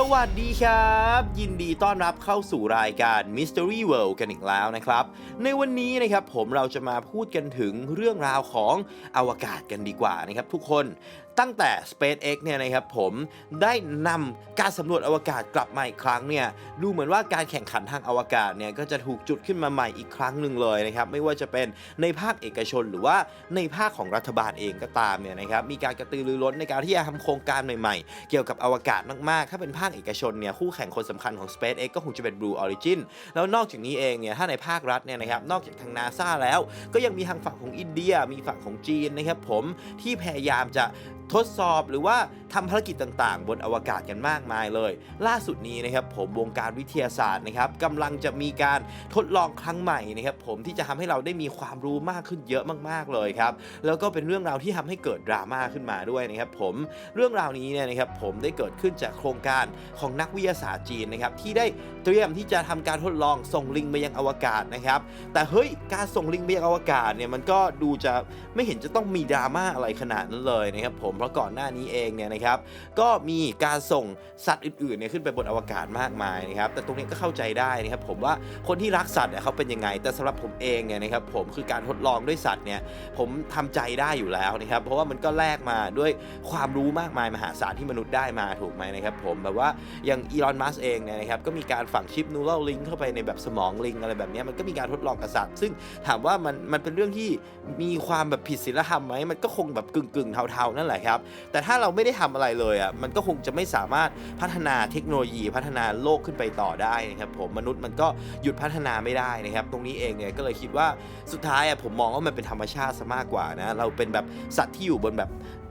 สวัสดีครับ ยินดีต้อนรับเข้าสู่รายการ Mystery World กันอีกแล้วนะครับ ในวันนี้นะครับผมเราจะมาพูดกันถึงเรื่องราวของอวกาศกันดีกว่านะครับทุกคน ตั้งแต่ SpaceX เนี่ยนะครับผมได้นำการสำรวจอวกาศกลับมาอีกครั้งเนี่ยดูเหมือนว่าการแข่งขันทางอวกาศเนี่ยก็จะถูกจุดขึ้นมาใหม่อีกครั้งหนึ่งเลยนะครับไม่ว่าจะเป็นในภาคเอกชนหรือว่าในภาคของรัฐบาลเองก็ตามเนี่ยนะครับมีการกระตือรือร้นในการที่จะทำโครงการใหม่ๆ เกี่ยวกับอวกาศมากๆ ถ้าเป็นภาคเอกชนเนี่ยคู่แข่งคนสำคัญของ SpaceX ก็คงจะเป็น Blue Origin แล้วนอกจากนี้เองเนี่ยถ้าในภาครัฐเนี่ยนะครับนอกจากทางนาซาแล้ว ก็ยังมีทางฝั่งของอินเดีย มีฝั่งของจีนนะครับผมที่พยายามจะทดสอบหรือว่าทำภารกิจต่างๆ บนอวกาศกันมากมายเลย ล่าสุดนี้นะครับผมวงการวิทยาศาสตร์นะครับกำลังจะมีการทดลองครั้งใหม่นะครับผมที่จะทำให้เราได้มีความรู้มากขึ้นเยอะมากๆเลยครับแล้วก็เป็นเรื่องราวที่ทำให้เกิดดราม่าขึ้นมาด้วยนะครับผมเรื่องราวนี้เนี่ยนะครับผมได้เกิดขึ้นจากโครงการของนักวิทยาศาสตร์จีนนะครับที่ได้เตรียมที่จะทำการทดลองส่งลิงไปยังอวกาศนะครับแต่เฮ้ยการส่งลิงไปยังอวกาศเนี่ยมันก็ดูจะไม่เห็นจะต้องมีดราม่าอะไรขนาดนั้นเลยนะครับผมเพราะก่อนหน้านี้เองเนี่ยนะครับก็มีการส่งสัตว์อื่นๆเนี่ยขึ้นไปบนอวกาศมากมายนะครับแต่ตรงนี้ก็เข้าใจได้นะครับผมว่าคนที่รักสัตว์เนี่ยเขาเป็นยังไง แต่สำหรับผมเองเนี่ยนะครับผมคือการทดลองด้วยสัตว์เนี่ยผมทำใจได้อยู่แล้วนะครับเพราะว่ามันก็แลกมาด้วยความรู้มากมายมหาศาลที่มนุษย์ได้มาถูกไหมนะครับผมแบบว่าอย่างอีลอนมัสเองเนี่ยนะครับก็มีการฝังชิปนูรัลลิงเข้าไปในแบบสมองลิงอะไรแบบนี้มันก็มีการทดลองกับสัตว์ ซึ่งถามว่ามันมันเป็นเรื่องที่มีความแบบผิดศีลธรรมไหมมันก็คงแบบกึ่งกึ่งๆเทาๆนั่นแหละครับ แต่ถ้าเราไม่ได้ทำอะไรเลยอะมันก็คงจะไม่สามารถพัฒนาเทคโนโลยีพัฒนาโลกขึ้นไปต่อได้นะครับผมมนุษย์มันก็หยุดพัฒนาไม่ได้นะครับ ตรงนี้เองเนี่ยก็เลยคิดว่าสุดท้ายอะผมมองว่ามันเป็นธรรมชาติซะมากกว่านะเราเป็นแบบสัตว์ที่อยู่บนแบบ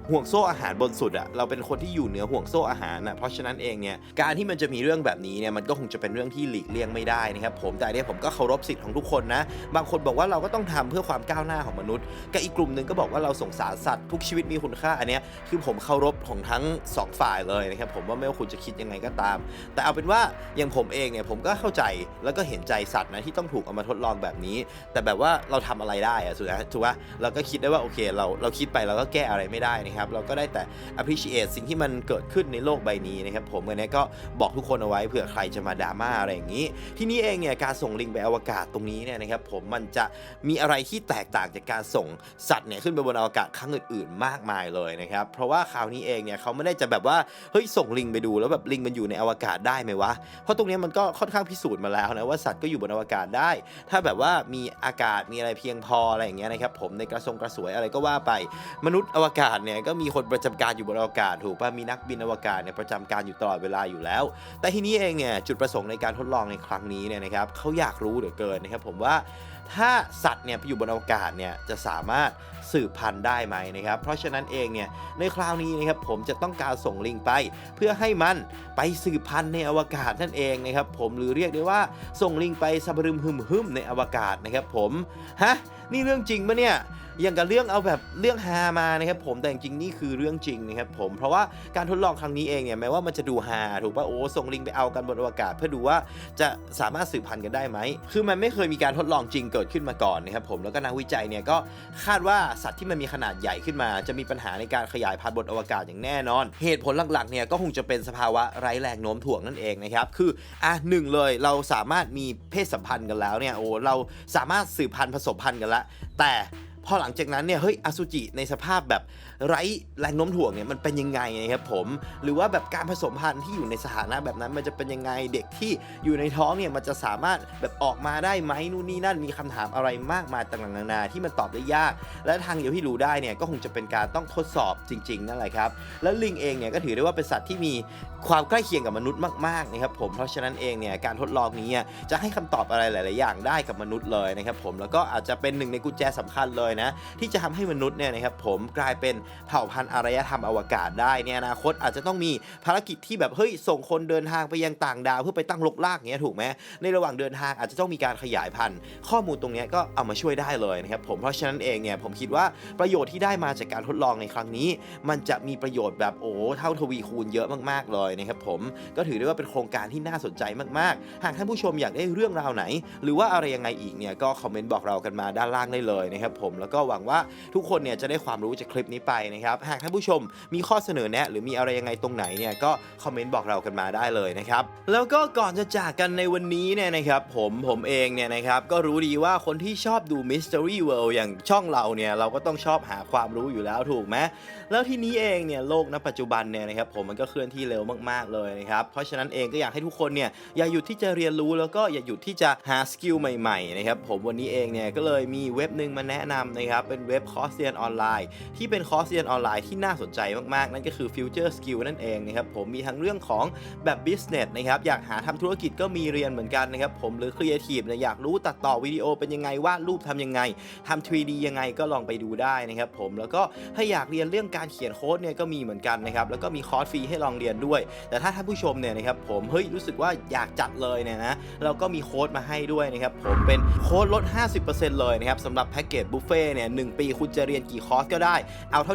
ห่วงโซ่อาหารบนสุดอะเราเป็นคนที่อยู่เหนือห่วงโซ่อาหารนะเพราะฉะนั้นเองเนี่ยการที่มันจะมีเรื่องแบบนี้เนี่ยมันก็คงจะเป็นเรื่องที่หลีกเลี่ยงไม่ได้นะครับผมแต่เนี่ยผมก็เคารพสิทธิ์ของทุกคนนะบางคนบอกว่าเราก็ต้องทำเพื่อความก้าวหน้าของมนุษย์กับอีกกลุ่มหนึ่งก็บอกว่าเราสงสารสัตว์ทุกชีวิตมีคุณค่าอันเนี้ยคือผมเคารพของทั้งสองฝ่ายเลยนะครับผมว่าไม่ว่าคุณจะคิดยังไงก็ตาม แต่เอาเป็นว่าอย่างผมเองเนี่ยผมก็เข้าใจแล้วก็เห็นใจสัตว์นะที่ต้องถูกเอามาทดลองแบบนี้ แต่แบบว่าเราทำอะไรได้อะสุดท้ายถูกปะเราก็คิดได้ว่าโอเคเราเราคิดไปเราก็แก้อะไรไม่ได้นะครับเราก็ได้แต่ appreciate สิ่งที่มันเกิดขึ้นในโลกใบนี้นะครับผมอันนี้ก็บอกทุกคนเอาไว้เผื่อใครจะมาดราม่าอะไรอย่างนี้ ที่นี้เองเนี่ยการส่งลิงไปอวกาศตรงนี้เนี่ยนะครับผมมันจะมีอะไรที่แตกต่างจากการส่งสัตว์เนี่ยขึ้นไปบนอวกาศครั้งอื่น ๆ มากมายเลยนะครับเพราะว่าคราวนี้เองเนี่ยเขาไม่ได้จะแบบว่าเฮ้ยส่งลิงไปดูแล้วแบบลิงมันอยู่ในอวกาศได้ไหมวะเพราะตรงนี้มันก็ค่อนข้างพิสูจน์มาแล้วนะว่าสัตว์ก็อยู่บนอวกาศได้ ถ้าแบบว่ามีอากาศมีอะไรเพียงพออะไรอย่างเงี้ยนะครับผมในกระทรงกระสวยอะไรก็ว่าไปมนุษย์อวกาศเนี่ยก็มีคนประจำการอยู่บนอวกาศถูกป่ะมีนักบินอวกาศเนี่ยประจำการอยู่ตลอดเวลาอยู่แล้ว แต่ทีนี้เองเนี่ยจุดประสงค์ในการทดลองในครั้งนี้เนี่ยนะครับเขาอยากรู้เหลือเกินนะครับผมว่าถ้าสัตว์เนี่ยไปอยู่บนอวกาศเนี่ยจะสามารถ สืบพันธุ์ได้ไหมนะครับ เพราะฉะนั้นเองเนี่ยในคราวนี้นะครับผมจะต้องการส่งลิงไป เพื่อให้มันไปสืบพันธุ์ในอวกาศนั่นเองนะครับผมหรือเรียกได้ว่าส่งลิงไปสะบรึมหึมหึมในอวกาศนะครับผมฮะนี่เรื่องจริงปะเนี่ยอย่างกับเรื่องเอาแบบเรื่องฮามานะครับผมแต่จริงๆนี่คือเรื่องจริงนะครับผมเพราะว่าการทดลองครั้งนี้เองเนี่ยแม้ว่ามันจะดูฮาถูกป่ะโอ้ส่งลิงไปเอากันบนอวกาศ เพื่อดูว่าจะสามารถสืบพันธุ์กันได้ไหมคือมันไม่เคยมีการทดลองจริงเกิดขึ้นมาก่อนนะครับผมแล้วก็นักวิจัยเนี่ยก็คาดว่าสัตว์ที่มันมีขนาดใหญ่ขึ้นมา จะมีปัญหาในการขยายพันธุ์บนอวกาศอย่างแน่นอน เหตุผลหลักๆเนี่ยก็คงจะเป็นสภาวะไร้แรงโน้มถ่วงนั่นเองนะครับคืออะหนึ่งเลยเราสามารถมีเพศสัมพันธ์กันแล้วเนี่ยโอ้เราสามารถสืบพันธุ์ผสมพันธุ์กันละแต่พอหลังจากนั้นเนี่ยเฮ้ยอสุจิในสภาพแบบไร้แรงโน้มถ่วงเนี่ยมันเป็นยังไงนะครับผมหรือว่าแบบการผสมพันธุ์ที่อยู่ในสถานะแบบนั้น มันจะเป็นยังไงเด็กที่อยู่ในท้องเนี่ยมันจะสามารถแบบออกมาได้ไหมนู่นนี่นั่นมีคำถามอะไรมากมายต่างๆนานาที่มันตอบได้ยาก และทางเดียวที่รู้ได้เนี่ยก็คงจะเป็นการต้องทดสอบจริง ๆ นั่นแหละครับ แล้วลิงเองเนี่ยก็ถือได้ว่าเป็นสัตว์ที่มีความใกล้เคียงกับมนุษย์มากๆนะครับผมเพราะฉะนั้นเองเนี่ยการทดลองนี้จะให้คำตอบอะไรหลาย ๆ อย่างได้กับมนุษย์เลยนะครับผมแล้วก็อาจจะเป็นหนึ่งในกุญแจสำคัญเลยนะที่จะทำให้มนุษย์เนี่ยนะครับผมกลายเป็นเผ่าพันธุ์อารยธรรมอวกาศได้ในอนาคตอาจจะต้องมีภารกิจที่แบบเฮ้ยส่งคนเดินทางไปยังต่างดาว เพื่อไปตั้งลกลากเงี้ยถูกไหมในระหว่างเดินทางอาจจะต้องมีการขยายพันธุ์ ข้อมูลตรงเนี้ยก็เอามาช่วยได้เลยนะครับผมเพราะฉะนั้นเองเนี่ยผมคิดว่าประโยชน์ที่ได้มาจากการทดลองในครั้งนี้ มันจะมีประโยชน์แบบโอ้เท่าทวีคูณเยอะมากๆเลยนะครับผมก็ถือได้ว่าเป็นโครงการที่น่าสนใจมากๆ หากท่านผู้ชมอยากได้เรื่องราวไหน หรือว่าอะไรยังไงอีกเนี่ยก็คอมเมนต์บอกเรากันมาด้านล่างได้เลยนะครับผมแล้วก็หวังว่าทุกคนเนี่ยจะได้ความรู้จากคลิปนี้ไปนะครับ หากท่านผู้ชมมีข้อเสนอแนะ หรือมีอะไรยังไงตรงไหนเนี่ยก็คอมเมนต์บอกเรากันมาได้เลยนะครับ แล้วก็ก่อนจะจากกันในวันนี้เนี่ยนะครับผมผมเองเนี่ยนะครับก็รู้ดีว่าคนที่ชอบดู Mystery World อย่างช่องเราเนี่ยเราก็ต้องชอบหาความรู้อยู่แล้วถูกไหมแล้วทีนี้เองเนี่ยโลกณปัจจุบันเนี่ยนะครับผมมันก็เคลื่อนที่เร็วมากๆเลยนะครับเพราะฉะนั้นเองก็อยากให้ทุกคนเนี่ยอย่าหยุดที่จะเรียนรู้แล้วก็อย่าหยุดที่จะหาสกิลใหม่ๆนะครับผมวันนี้เองเนี่ยก็เลยมีเว็บหนึ่งมาแนะนำนะครับเป็นเว็บคอร์สเรียนออนไลน์ที่เป็นคอร์สเรียนออนไลน์ที่น่าสนใจมากๆ นั่นก็คือ Future Skill นั่นเองนะครับผมมีทั้งเรื่องของแบบ Business นะครับอยากหาทำธุรกิจก็มีเรียนเหมือนกันนะครับผมหรือ Creative เนี่ยอยากรู้ตัดต่อวิดีโอเป็นยังไงวาดรูปทำยังไงทำ 3D ยังไงก็ลองไปดูได้นะครับผมแล้วก็ถ้าอยากเรียนเรื่องการเขียนโค้ดเนี่ยก็มีเหมือนกันนะครับแล้วก็มีคอร์สฟรีให้ลองเรียนด้วย แต่ถ้าท่านผู้ชมเนี่ยนะครับผมเฮ้ยรู้สึกว่าอยากจัดเลยเนี่ยนะเราก็มีโค้ดมาให้ด้วยนะครับผมเป็นโค้ดลด 50%เลยนะครับสำหรับแพ็กเกจบุฟเฟ่เนี่ยหนึ่งปีคุณจะเรียนกี่คอร์สก็ได้เอาเท่า